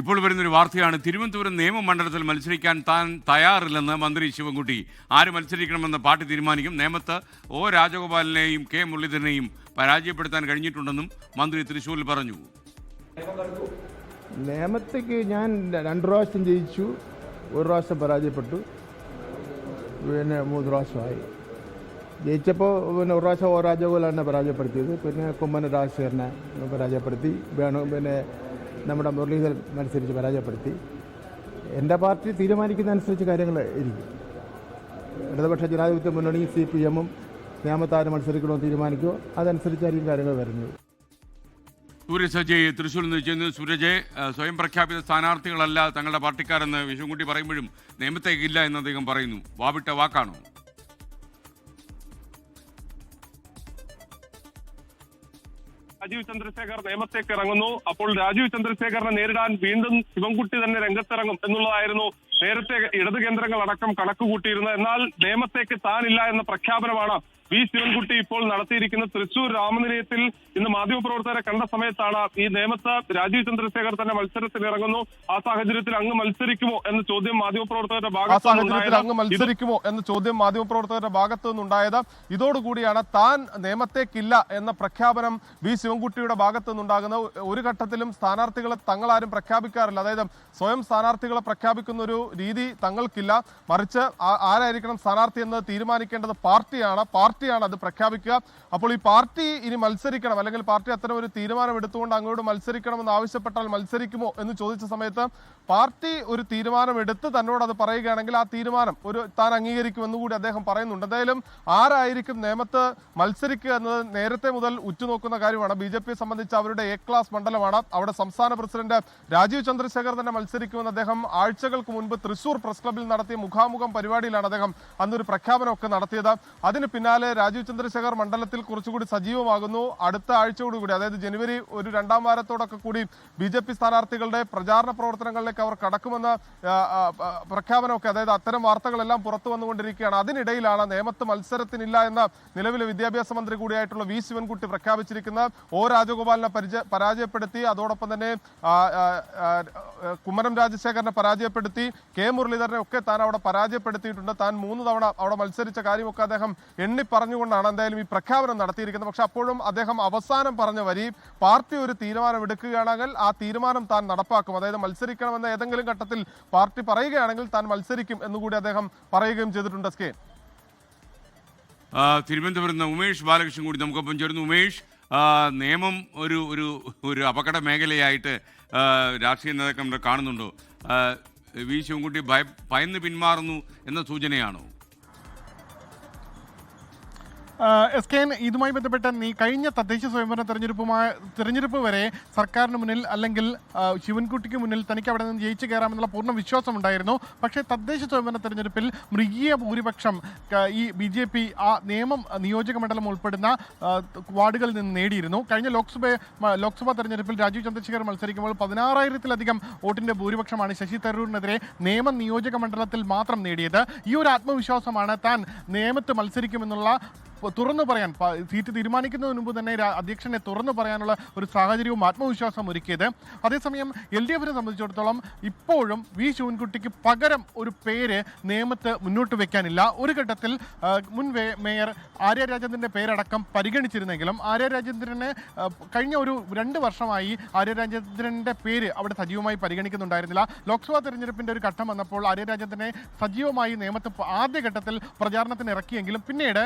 ഇപ്പോൾ വരുന്നൊരു വാർത്തയാണ്. തിരുവനന്തപുരം നിയമമണ്ഡലത്തിൽ മത്സരിക്കാൻ താൻ തയ്യാറില്ലെന്ന് മന്ത്രി ശിവൻകുട്ടി. ആര് മത്സരിക്കണമെന്ന് പാർട്ടി തീരുമാനിക്കും. നേമത്ത് ഒ രാജഗോപാലിനെയും കെ മുരളീധരനെയും പരാജയപ്പെടുത്താൻ കഴിഞ്ഞിട്ടുണ്ടെന്നും മന്ത്രി തൃശൂരിൽ പറഞ്ഞു. നേമത്തേക്ക് ഞാൻ രണ്ട് പ്രാവശ്യം ജയിച്ചു. ഒരു പ്രാവശ്യം പരാജയപ്പെട്ടു. പിന്നെ മൂന്ന് പ്രാവശ്യമായി. ജയിച്ചപ്പോൾ പിന്നെ ഒരു പ്രാവശ്യം ഓ രാജഗോപാലിനെ പരാജയപ്പെടുത്തിയത്. പിന്നെ കുമ്മന രാജശേഖരനെ പരാജയപ്പെടുത്തി. വേണു പിന്നെ നമ്മുടെ മുരളീധരൻ മത്സരിച്ച് പരാജയപ്പെടുത്തി. എന്റെ പാർട്ടി തീരുമാനിക്കുന്ന അനുസരിച്ച് കാര്യങ്ങൾ ഇരിക്കും. ഇടതുപക്ഷ ജനാധിപത്യ മുന്നണി സി പി എമ്മും നിയമത്താരം മത്സരിക്കണമെന്ന് തീരുമാനിക്കുമോ അതനുസരിച്ചായിരിക്കും കാര്യങ്ങൾ വരുന്നത്. സൂര്യസജി തൃശ്ശൂരിൽ നിന്ന് ചെയ്യുന്നത് സൂരജ് സ്വയം പ്രഖ്യാപിത സ്ഥാനാർത്ഥികളല്ല തങ്ങളുടെ പാർട്ടിക്കാരെന്ന് വിഷുംകുട്ടി പറയുമ്പോഴും നിയമത്തേക്കില്ല എന്ന് അദ്ദേഹം പറയുന്നു. വാവിട്ട വാക്കാണോ? രാജീവ് ചന്ദ്രശേഖർ നിയമത്തേക്ക് ഇറങ്ങുന്നു. അപ്പോൾ രാജീവ് ചന്ദ്രശേഖറിനെ നേരിടാൻ വീണ്ടും ശിവൻകുട്ടി തന്നെ രംഗത്തിറങ്ങും എന്നുള്ളതായിരുന്നു നേരത്തെ ഇടത് കേന്ദ്രങ്ങൾ അടക്കം കണക്ക് കൂട്ടിയിരുന്നത് എന്നാൽ നിയമത്തേക്ക് താനില്ല എന്ന പ്രഖ്യാപനമാണ് വി. ശിവൻകുട്ടി ഇപ്പോൾ നടത്തിയിരിക്കുന്ന തൃശൂർ രാമനിലയത്തിൽ ഇന്ന് മാധ്യമപ്രവർത്തകരെ കണ്ട സമയത്താണ് ഈ നിയമത്ത് രാജീവ് ചന്ദ്രശേഖർ തന്നെ മത്സരത്തിൽ ഇറങ്ങുന്നു. ആ സാഹചര്യത്തിൽ അങ്ങ് മത്സരിക്കുമോ എന്ന ചോദ്യം മാധ്യമപ്രവർത്തകരുടെ ഭാഗത്ത് സാഹചര്യത്തിൽ അങ്ങ് മത്സരിക്കുമോ എന്ന ചോദ്യം മാധ്യമപ്രവർത്തകരുടെ ഭാഗത്തു നിന്നുണ്ടായത് ഇതോടുകൂടിയാണ് താൻ നിയമത്തേക്കില്ല എന്ന പ്രഖ്യാപനം വി. ശിവൻകുട്ടിയുടെ ഭാഗത്തു നിന്നുണ്ടാകുന്ന ഒരു ഘട്ടത്തിലും സ്ഥാനാർത്ഥികളെ തങ്ങളാരും പ്രഖ്യാപിക്കാറില്ല. അതായത് സ്വയം സ്ഥാനാർത്ഥികളെ പ്രഖ്യാപിക്കുന്ന ഒരു രീതി തങ്ങൾക്കില്ല. മറിച്ച് ആരായിരിക്കണം സ്ഥാനാർത്ഥി എന്ന് തീരുമാനിക്കേണ്ടത് പാർട്ടിയാണ്. പാർട്ടിയാണ് അത് പ്രഖ്യാപിക്കുക. അപ്പോൾ ഈ പാർട്ടി ഇനി മത്സരിക്കണം. അല്ലെങ്കിൽ പാർട്ടി അത്തരം ഒരു തീരുമാനം എടുത്തുകൊണ്ട് അങ്ങോട്ട് മത്സരിക്കണമെന്ന് ആവശ്യപ്പെട്ടാൽ മത്സരിക്കുമോ എന്ന് ചോദിച്ച സമയത്ത് പാർട്ടി ഒരു തീരുമാനം എടുത്ത് തന്നോട് അത് പറയുകയാണെങ്കിൽ ആ തീരുമാനം ഒരു താൻ അംഗീകരിക്കുമെന്ന് കൂടി അദ്ദേഹം പറയുന്നുണ്ട്. എന്തായാലും ആരായിരിക്കും നിയമത്ത് മത്സരിക്കുക എന്നത് നേരത്തെ മുതൽ ഉറ്റുനോക്കുന്ന കാര്യമാണ്. ബി ജെ സംബന്ധിച്ച് അവരുടെ എ ക്ലാസ് മണ്ഡലമാണ്. അവിടെ സംസ്ഥാന പ്രസിഡന്റ് രാജീവ് ചന്ദ്രശേഖർ തന്നെ മത്സരിക്കുമെന്ന് അദ്ദേഹം ആഴ്ചകൾക്ക് മുൻപ് തൃശൂർ പ്രസ് ക്ലബിൽ നടത്തിയ മുഖാമുഖം പരിപാടിയിലാണ് അദ്ദേഹം അന്നൊരു പ്രഖ്യാപനമൊക്കെ നടത്തിയത്. അതിന് പിന്നാലെ രാജീവ് ചന്ദ്രശേഖർ മണ്ഡലത്തിൽ കുറച്ചുകൂടി സജീവമാകുന്നു. അടുത്ത ആഴ്ചയോടുകൂടി അതായത് ജനുവരി ഒരു രണ്ടാം വാരത്തോടൊക്കെ കൂടി ബി ജെ പി സ്ഥാനാർത്ഥികളുടെ പ്രചാരണ പ്രവർത്തനങ്ങളിലേക്ക് അവർ കടക്കുമെന്ന പ്രഖ്യാപനമൊക്കെ അതായത് അത്തരം വാർത്തകളെല്ലാം പുറത്തു വന്നുകൊണ്ടിരിക്കുകയാണ്. അതിനിടയിലാണ് നേമത്ത് മത്സരത്തിനില്ല എന്ന നിലവിലെ വിദ്യാഭ്യാസ മന്ത്രി കൂടിയായിട്ടുള്ള വി ശിവൻകുട്ടി പ്രഖ്യാപിച്ചിരിക്കുന്ന ഒ രാജഗോപാലിനെ പരിചയ പരാജയപ്പെടുത്തി അതോടൊപ്പം തന്നെ കുമ്മനം രാജശേഖരനെ പരാജയപ്പെടുത്തി കെ മുരളീധരനെ ഒക്കെ താൻ അവിടെ പരാജയപ്പെടുത്തിയിട്ടുണ്ട്. താൻ മൂന്ന് തവണ അവിടെ മത്സരിച്ച കാര്യമൊക്കെ അദ്ദേഹം എണ്ണി പറഞ്ഞുകൊണ്ടാണ് എന്തായാലും ഈ പ്രഖ്യാപനം നടത്തിയിരിക്കുന്നത്. പക്ഷെ അപ്പോഴും അദ്ദേഹം അവസാനം പറഞ്ഞ വരി പാർട്ടി ഒരു തീരുമാനം എടുക്കുകയാണെങ്കിൽ ആ തീരുമാനം താൻ നടപ്പാക്കും. അതായത് മത്സരിക്കണമെന്ന ഏതെങ്കിലും ഘട്ടത്തിൽ പാർട്ടി പറയുകയാണെങ്കിൽ താൻ മത്സരിക്കും എന്നുകൂടി അദ്ദേഹം പറയുകയും ചെയ്തിട്ടുണ്ട് എസ് കെ. തിരുവനന്തപുരത്ത് ഉമേഷ് ബാലകൃഷ്ണൻ കൂടി നമുക്കൊപ്പം ചേർന്നു ഉമേഷ് നിയമം ഒരു ഒരു ഒരു അപകട മേഖലയായിട്ട് രാഷ്ട്രീയ നേതാക്കൾ കാണുന്നുണ്ടോ? വി ശിവൻകുട്ടി ഭയ ഭയന്ന് പിന്മാറുന്നു എന്ന സൂചനയാണോ? എസ് കെ ഇതുമായി ബന്ധപ്പെട്ട നീ കഴിഞ്ഞ തദ്ദേശ സ്വയംഭരണ തെരഞ്ഞെടുപ്പുമായി തെരഞ്ഞെടുപ്പ് വരെ സർക്കാരിന് മുന്നിൽ അല്ലെങ്കിൽ ശിവൻകുട്ടിക്ക് മുന്നിൽ തനിക്ക് അവിടെ നിന്ന് ജയിച്ചു കയറാമെന്നുള്ള പൂർണ വിശ്വാസം ഉണ്ടായിരുന്നു പക്ഷേ തദ്ദേശ സ്വയംഭരണ തെരഞ്ഞെടുപ്പിൽ മൃഗീയ ഭൂരിപക്ഷം ഈ ബി ജെ പി ആ നിയമം നിയോജക മണ്ഡലം ഉൾപ്പെടുന്ന വാർഡുകളിൽ നിന്ന് നേടിയിരുന്നു. കഴിഞ്ഞ ലോക്സഭ ലോക്സഭാ തെരഞ്ഞെടുപ്പിൽ രാജീവ് ചന്ദ്രശേഖർ മത്സരിക്കുമ്പോൾ പതിനാറായിരത്തിലധികം വോട്ടിന്റെ ഭൂരിപക്ഷമാണ് ശശി തരൂരിനെതിരെ നിയമ നിയോജക മണ്ഡലത്തിൽ മാത്രം നേടിയത്. ഈ ഒരു ആത്മവിശ്വാസമാണ് താൻ നിയമത്ത് മത്സരിക്കുമെന്നുള്ള തുറന്നു പറയാൻ സീറ്റ് തീരുമാനിക്കുന്നതിന് മുമ്പ് തന്നെ അധ്യക്ഷനെ തുറന്നു പറയാനുള്ള ഒരു സാഹചര്യവും ആത്മവിശ്വാസം ഒരുക്കിയത്. അതേസമയം എൽ ഡി എഫിനെ സംബന്ധിച്ചിടത്തോളം ഇപ്പോഴും വി ശിവൻകുട്ടിക്ക് പകരം ഒരു പേര് നിയമത്ത് മുന്നോട്ട് വെക്കാനില്ല. ഒരു ഘട്ടത്തിൽ മുൻ മേയർ ആര്യ രാജേന്ദ്രന്റെ പേരടക്കം പരിഗണിച്ചിരുന്നെങ്കിലും ആര്യ രാജേന്ദ്രനെ കഴിഞ്ഞ ഒരു രണ്ട് വർഷമായി ആര്യ രാജേന്ദ്രന്റെ പേര് അവിടെ സജീവമായി പരിഗണിക്കുന്നുണ്ടായിരുന്നില്ല. ലോക്സഭാ തെരഞ്ഞെടുപ്പിന്റെ ഒരു ഘട്ടം വന്നപ്പോൾ ആര്യ രാജേന്ദ്രനെ സജീവമായി നിയമത്ത് ആദ്യഘട്ടത്തിൽ പ്രചാരണത്തിന് ഇറക്കിയെങ്കിലും പിന്നീട്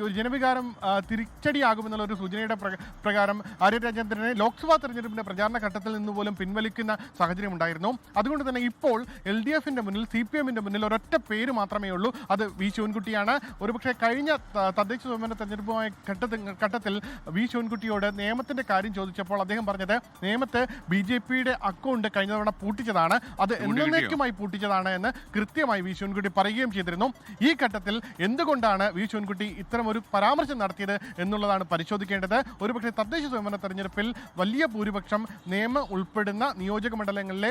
ഒരു ജനവികാരം തിരിച്ചടിയാകുമെന്നുള്ള ഒരു സൂചനയുടെ പ്ര- പ്രകാരം ആര്യ രാജേന്ദ്രനെ ലോക്സഭാ തെരഞ്ഞെടുപ്പിന്റെ പ്രചാരണ ഘട്ടത്തിൽ നിന്ന് പോലും പിൻവലിക്കുന്ന സാഹചര്യം ഉണ്ടായിരുന്നു. അതുകൊണ്ട് തന്നെ ഇപ്പോൾ എൽ ഡി എഫിന്റെ മുന്നിൽ സി പി എമ്മിന്റെ മുന്നിൽ ഒരൊറ്റ പേര് മാത്രമേ ഉള്ളൂ. അത് വി ശിവൻകുട്ടിയാണ്. ഒരുപക്ഷെ കഴിഞ്ഞ തദ്ദേശ സ്വയംഭരണ തെരഞ്ഞെടുപ്പുമായ ഘട്ടത്തിൽ ഘട്ടത്തിൽ വി ശിവൻകുട്ടിയോട് നിയമത്തിന്റെ കാര്യം ചോദിച്ചപ്പോൾ അദ്ദേഹം പറഞ്ഞത് നിയമത്തെ ബി ജെ പിയുടെ അക്കൗണ്ട് കഴിഞ്ഞ തവണ പൂട്ടിച്ചതാണ്. അത്? എന്നേക്കുമായി പൂട്ടിച്ചതാണ് എന്ന് കൃത്യമായി വി ശിവൻകുട്ടി പറയുകയും ചെയ്തിരുന്നു. ഈ ഘട്ടത്തിൽ എന്തുകൊണ്ടാണ് വി ശിവൻകുട്ടി ഇത്തരം ഇത്തരം ഒരു പരാമർശം നടത്തിയത് എന്നുള്ളതാണ് പരിശോധിക്കേണ്ടത്. ഒരുപക്ഷെ തദ്ദേശ സ്വയംഭരണ തെരഞ്ഞെടുപ്പിൽ വലിയ ഭൂരിപക്ഷം നിയമം ഉൾപ്പെടുന്ന നിയോജക മണ്ഡലങ്ങളിലെ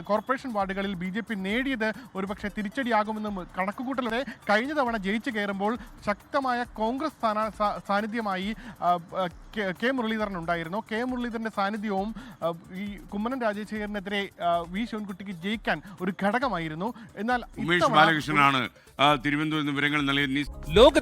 കോർപ്പറേഷൻ വാർഡുകളിൽ ബി ജെ പി നേടിയത് ഒരുപക്ഷെ തിരിച്ചടിയാകുമെന്ന് കണക്കുകൂട്ടലതെ കഴിഞ്ഞ തവണ ജയിച്ചു കയറുമ്പോൾ ശക്തമായ കോൺഗ്രസ് സ്ഥാന സാന്നിധ്യമായി കെ- മുരളീധരൻ ഉണ്ടായിരുന്നു. കെ മുരളീധരന്റെ സാന്നിധ്യവും ഈ കുമ്മനം രാജശേഖരനെതിരെ വി ശിവൻകുട്ടിക്ക് ജയിക്കാൻ ഒരു ഘടകമായിരുന്നു. എന്നാൽ ബാലകൃഷ്ണനാണ് തിരുവനന്തപുരം വിവരങ്ങൾ നൽകി നി-